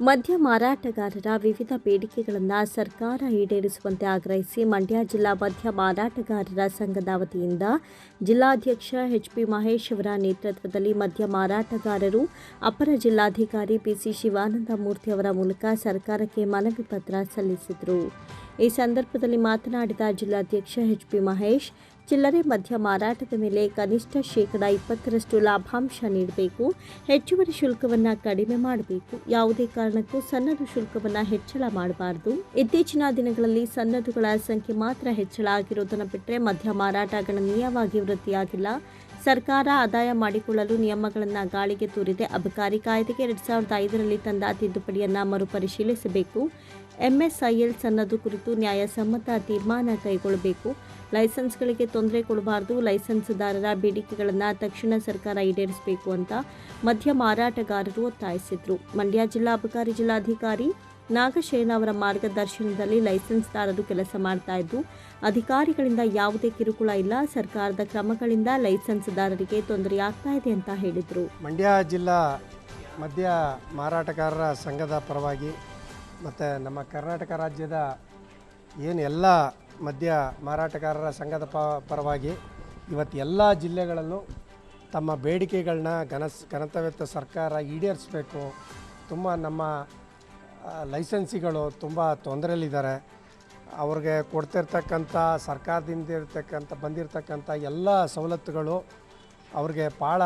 ಮದ್ಯ ಮಾರಾಟಗಾರರ ವಿವಿಧ ಬೇಡಿಕೆಗಳನ್ನು ಸರ್ಕಾರ ಈಡೇರಿಸುವಂತೆ ಆಗ್ರಹಿಸಿ ಮಂಡ್ಯ ಜಿಲ್ಲಾ ಮದ್ಯ ಮಾರಾಟಗಾರರ ಸಂಘದ ವತಿಯಿಂದ ಜಿಲ್ಲಾಧ್ಯಕ್ಷ ಎಚ್ ಪಿ ಮಹೇಶ್ ಅವರ ನೇತೃತ್ವದಲ್ಲಿ ಮದ್ಯ ಮಾರಾಟಗಾರರು, ಅಪರ ಜಿಲ್ಲಾಧಿಕಾರಿ ಪಿಸಿ ಶಿವಾನಂದ ಮೂರ್ತಿ ಅವರ ಮೂಲಕ ಸರ್ಕಾರಕ್ಕೆ ಮನವಿ ಪತ್ರ ಸಲ್ಲಿಸಿದರು. ಈ ಸಂದರ್ಭದಲ್ಲಿ ಮಾತನಾಡಿದ ಜಿಲ್ಲಾಧ್ಯಕ್ಷ ಎಚ್ ಪಿ ಮಹೇಶ್ ಚಿಲ್ಲರೆ ಮದ್ಯ ಮಾರಾಟದ ಮೇಲೆ ಕನಿಷ್ಠ ಶೇಕಡಾ ಇಪ್ಪತ್ತರಷ್ಟು ಲಾಭಾಂಶ ನೀಡಬೇಕು. ಹೆಚ್ಚುವರಿ ಶುಲ್ಕವನ್ನು ಕಡಿಮೆ ಮಾಡಬೇಕು. ಯಾವುದೇ ಕಾರಣಕ್ಕೂ ಸನ್ನದು ಶುಲ್ಕವನ್ನು ಹೆಚ್ಚಳ ಮಾಡಬಾರದು. ಇತ್ತೀಚಿನ ದಿನಗಳಲ್ಲಿ ಸನ್ನದುಗಳ ಸಂಖ್ಯೆ ಮಾತ್ರ ಹೆಚ್ಚಳ ಆಗಿರುವುದನ್ನು ಬಿಟ್ಟರೆ ಮದ್ಯ ಮಾರಾಟ ಗಣನೀಯವಾಗಿ ವೃದ್ಧಿಯಾಗಿಲ್ಲ. ಸರ್ಕಾರ ಆದಾಯ ಮಾಡಿಕೊಳ್ಳಲು ನಿಯಮಗಳನ್ನು ಗಾಳಿಗೆ ತೂರಿದೆ. ಅಬಕಾರಿ ಕಾಯ್ದೆಗೆ ಎರಡು ಸಾವಿರದ ಐದರಲ್ಲಿ ತಂದ ತಿದ್ದುಪಡಿಯನ್ನು ಮರುಪರಿಶೀಲಿಸಬೇಕು. ಎಂಎಸ್ಐಎಲ್ ಸನ್ನದು ಕುರಿತು ನ್ಯಾಯಸಮ್ಮತ ತೀರ್ಮಾನ ಕೈಗೊಳ್ಳಬೇಕು. ಲೈಸೆನ್ಸ್ಗಳಿಗೆ ತೊಂದರೆ ಕೊಡಬಾರ್ದು, ಲೈಸೆನ್ಸ್ದಾರರ ಬೇಡಿಕೆಗಳನ್ನು ತಕ್ಷಣ ಸರ್ಕಾರ ಈಡೇರಿಸಬೇಕು ಅಂತ ಮದ್ಯ ಮಾರಾಟಗಾರರು ಒತ್ತಾಯಿಸಿದರು. ಮಂಡ್ಯ ಜಿಲ್ಲಾ ಅಬಕಾರಿ ಜಿಲ್ಲಾಧಿಕಾರಿ ನಾಗಶಯನ ಅವರ ಮಾರ್ಗದರ್ಶನದಲ್ಲಿ ಲೈಸೆನ್ಸ್ದಾರರು ಕೆಲಸ ಮಾಡ್ತಾ ಇದ್ದು, ಅಧಿಕಾರಿಗಳಿಂದ ಯಾವುದೇ ಕಿರುಕುಳ ಇಲ್ಲ, ಸರ್ಕಾರದ ಕ್ರಮಗಳಿಂದ ಲೈಸೆನ್ಸ್ದಾರರಿಗೆ ತೊಂದರೆಯಾಗ್ತಾ ಇದೆ ಅಂತ ಹೇಳಿದರು. ಮಂಡ್ಯ ಜಿಲ್ಲಾ ಮದ್ಯ ಮಾರಾಟಗಾರರ ಸಂಘದ ಪರವಾಗಿ ಮತ್ತು ನಮ್ಮ ಕರ್ನಾಟಕ ರಾಜ್ಯದ ಏನು ಎಲ್ಲ ಮದ್ಯ ಮಾರಾಟಗಾರರ ಸಂಘದ ಪರವಾಗಿ ಇವತ್ತು ಎಲ್ಲ ಜಿಲ್ಲೆಗಳಲ್ಲೂ ತಮ್ಮ ಬೇಡಿಕೆಗಳನ್ನ ಘನಸ್ ಘನತವೆತ್ತ ಸರ್ಕಾರ ಈಡೇರಿಸಬೇಕು. ತುಂಬ ನಮ್ಮ ಲೈಸೆನ್ಸಿಗಳು ತುಂಬ ತೊಂದರೆಯಲ್ಲಿದ್ದಾರೆ. ಅವ್ರಿಗೆ ಕೊಡ್ತಿರ್ತಕ್ಕಂಥ, ಸರ್ಕಾರದಿಂದ ಇರ್ತಕ್ಕಂಥ, ಬಂದಿರತಕ್ಕಂಥ ಎಲ್ಲ ಸವಲತ್ತುಗಳು ಅವ್ರಿಗೆ ಭಾಳ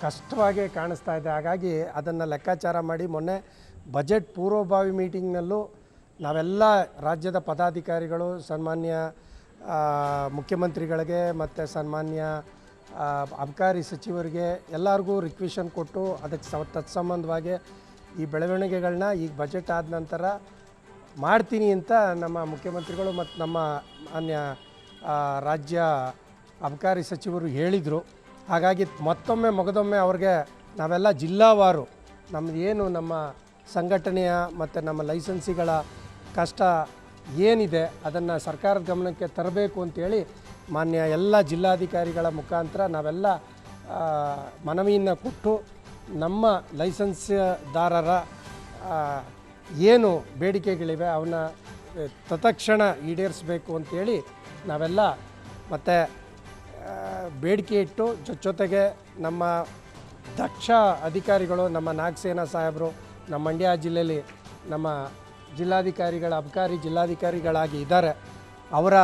ಕಷ್ಟವಾಗಿ ಕಾಣಿಸ್ತಾ ಇದೆ. ಹಾಗಾಗಿ ಅದನ್ನು ಲೆಕ್ಕಾಚಾರ ಮಾಡಿ ಮೊನ್ನೆ ಬಜೆಟ್ ಪೂರ್ವಭಾವಿ ಮೀಟಿಂಗ್ನಲ್ಲೂ ನಾವೆಲ್ಲ ರಾಜ್ಯದ ಪದಾಧಿಕಾರಿಗಳು, ಸನ್ಮಾನ್ಯ ಮುಖ್ಯಮಂತ್ರಿಗಳಿಗೆ ಮತ್ತು ಸನ್ಮಾನ್ಯ ಅಬಕಾರಿ ಸಚಿವರಿಗೆ ಎಲ್ಲರಿಗೂ ರಿಕ್ವೆಷನ್ ಕೊಟ್ಟು ಅದಕ್ಕೆ ಸವ ತತ್ಸಂಬಂಧವಾಗಿ ಈ ಬೆಳವಣಿಗೆಗಳನ್ನ ಈಗ ಬಜೆಟ್ ಆದ ನಂತರ ಮಾಡ್ತೀನಿ ಅಂತ ನಮ್ಮ ಮುಖ್ಯಮಂತ್ರಿಗಳು ಮತ್ತು ನಮ್ಮ ಮಾನ್ಯ ರಾಜ್ಯ ಅಬಕಾರಿ ಸಚಿವರು ಹೇಳಿದರು. ಹಾಗಾಗಿ ಮತ್ತೊಮ್ಮೆ ಮೊಗದೊಮ್ಮೆ ಅವ್ರಿಗೆ ನಾವೆಲ್ಲ ಜಿಲ್ಲಾವಾರು. ನಮ್ಮದು ಏನು ನಮ್ಮ ಸಂಘಟನೆಯ ಮತ್ತು ನಮ್ಮ ಲೈಸೆನ್ಸಿಗಳ ಕಷ್ಟ ಏನಿದೆ ಅದನ್ನು ಸರ್ಕಾರದ ಗಮನಕ್ಕೆ ತರಬೇಕು ಅಂತೇಳಿ ಮಾನ್ಯ ಎಲ್ಲ ಜಿಲ್ಲಾಧಿಕಾರಿಗಳ ಮುಖಾಂತರ ನಾವೆಲ್ಲ ಮನವಿಯನ್ನು ಕೊಟ್ಟು ನಮ್ಮ ಲೈಸೆನ್ಸ್ದಾರರ ಏನು ಬೇಡಿಕೆಗಳಿವೆ ಅವನ್ನ ತತ್ಕ್ಷಣ ಈಡೇರಿಸಬೇಕು ಅಂತೇಳಿ ನಾವೆಲ್ಲ ಮತ್ತು ಬೇಡಿಕೆ ಇಟ್ಟು ಜೊ ಜೊತೆಗೆ ನಮ್ಮ ದಕ್ಷ ಅಧಿಕಾರಿಗಳು ನಮ್ಮ ನಾಗಸೇನಾ ಸಾಹೇಬರು, ನಮ್ಮ ಮಂಡ್ಯ ಜಿಲ್ಲೆಯಲ್ಲಿ ನಮ್ಮ ಜಿಲ್ಲಾಧಿಕಾರಿಗಳ ಅಬಕಾರಿ ಜಿಲ್ಲಾಧಿಕಾರಿಗಳಾಗಿ ಇದ್ದಾರೆ. ಅವರ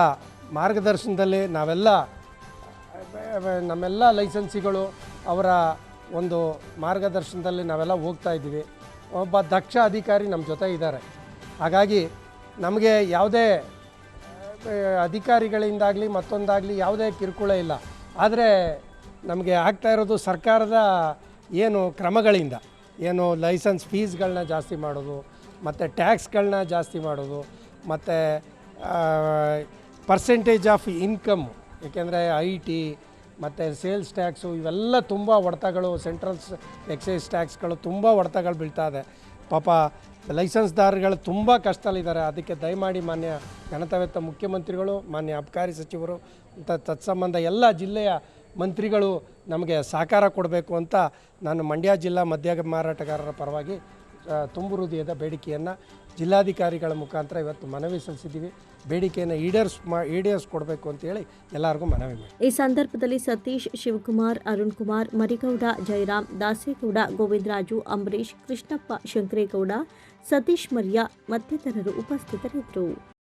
ಮಾರ್ಗದರ್ಶನದಲ್ಲಿ ನಾವೆಲ್ಲ, ನಮ್ಮೆಲ್ಲ ಲೈಸೆನ್ಸಿಗಳು ಅವರ ಒಂದು ಮಾರ್ಗದರ್ಶನದಲ್ಲಿ ನಾವೆಲ್ಲ ಹೋಗ್ತಾ ಇದ್ದೀವಿ. ಒಬ್ಬ ದಕ್ಷ ಅಧಿಕಾರಿ ನಮ್ಮ ಜೊತೆ ಇದ್ದಾರೆ. ಹಾಗಾಗಿ ನಮಗೆ ಯಾವುದೇ ಅಧಿಕಾರಿಗಳಿಂದಾಗಲಿ ಮತ್ತೊಂದಾಗಲಿ ಯಾವುದೇ ಕಿರುಕುಳ ಇಲ್ಲ. ಆದರೆ ನಮಗೆ ಆಗ್ತಾ ಇರೋದು ಸರ್ಕಾರದ ಏನು ಕ್ರಮಗಳಿಂದ, ಏನು ಲೈಸೆನ್ಸ್ ಫೀಸ್ಗಳನ್ನ ಜಾಸ್ತಿ ಮಾಡೋದು ಮತ್ತು ಟ್ಯಾಕ್ಸ್ಗಳನ್ನ ಜಾಸ್ತಿ ಮಾಡೋದು, ಮತ್ತು ಪರ್ಸೆಂಟೇಜ್ ಆಫ್ ಇನ್ಕಮ್ ಏಕೆಂದರೆ ಐ ಟಿ ಮತ್ತು ಸೇಲ್ಸ್ ಟ್ಯಾಕ್ಸು ಇವೆಲ್ಲ ತುಂಬ ಹೊಡೆತಗಳು ಸೆಂಟ್ರಲ್ಸ್ ಎಕ್ಸೈಸ್ ಟ್ಯಾಕ್ಸ್ಗಳು ತುಂಬ ಹೊಡೆತಗಳು ಬೀಳ್ತಾ ಇದೆ. ಪಾಪ ಲೈಸೆನ್ಸ್ದಾರರುಗಳು ತುಂಬ ಕಷ್ಟದಲ್ಲಿದ್ದಾರೆ. ಅದಕ್ಕೆ ದಯಮಾಡಿ ಮಾನ್ಯ ಘನತವೆತ್ತ ಮುಖ್ಯಮಂತ್ರಿಗಳು, ಮಾನ್ಯ ಅಬಕಾರಿ ಸಚಿವರು ಅಂತ ತತ್ಸಂಬಂಧ ಎಲ್ಲ ಜಿಲ್ಲೆಯ ಮಂತ್ರಿಗಳು ನಮಗೆ ಸಹಕಾರ ಕೊಡಬೇಕು ಅಂತ ನಾನು ಮಂಡ್ಯ ಜಿಲ್ಲಾ ಮದ್ಯ ಮಾರಾಟಗಾರರ ಪರವಾಗಿ ತುಂಬು ಹೃದಯದ ಬೇಡಿಕೆಯನ್ನು ಜಿಲ್ಲಾಧಿಕಾರಿಗಳ ಮುಖಾಂತರ ಇವತ್ತು ಮನವಿ ಸಲ್ಲಿಸಿದ್ದೀವಿ. ಬೇಡಿಕೆಯನ್ನು ಈಡೇರ್ಸ್ ಮಾ ಈಡೇರಿಸ್ಕೊಡ್ಬೇಕು ಅಂತೇಳಿ ಎಲ್ಲರಿಗೂ ಮನವಿ ಮಾಡಿ. ಈ ಸಂದರ್ಭದಲ್ಲಿ ಸತೀಶ್ ಶಿವಕುಮಾರ್, ಅರುಣ್ ಕುಮಾರ್, ಮರಿಗೌಡ ಜಯರಾಮ್ ದಾಸೇಗೌಡ, ಗೋವಿಂದರಾಜು ಅಂಬರೀಶ್ ಕೃಷ್ಣಪ್ಪ, ಶಂಕರೇಗೌಡ, ಸತೀಶ್ ಮರ್ಯ ಮತ್ತಿತರರು ಉಪಸ್ಥಿತರಿದ್ದರು.